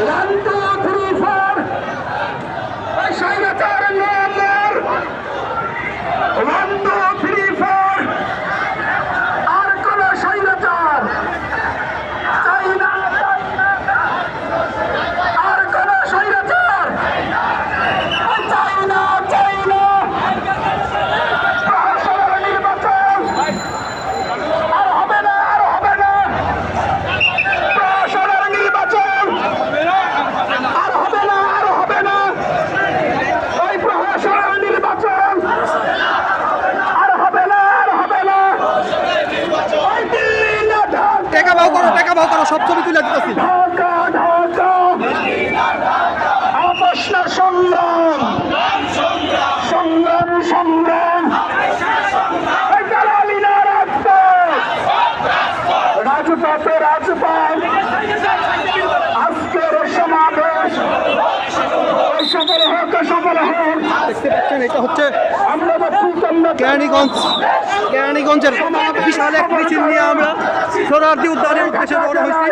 One two three four সব ছবি তুলে দিতেছি। সংগ্রাম সংগ্রাম সংগ্রাম এই দালালি না রাজপথ রাজপথে রাজপথ। আজকের সমাবেশ। এই সফল হোক সফল হোক। দেখতে পাচ্ছেন এটা হচ্ছে। কেরানীগঞ্জ কেরানীগঞ্জের বিশাল এক মিছিল নিয়ে আমরা সোনারদি উদ্যানের উদ্দেশ্যে বড় হয়েছি।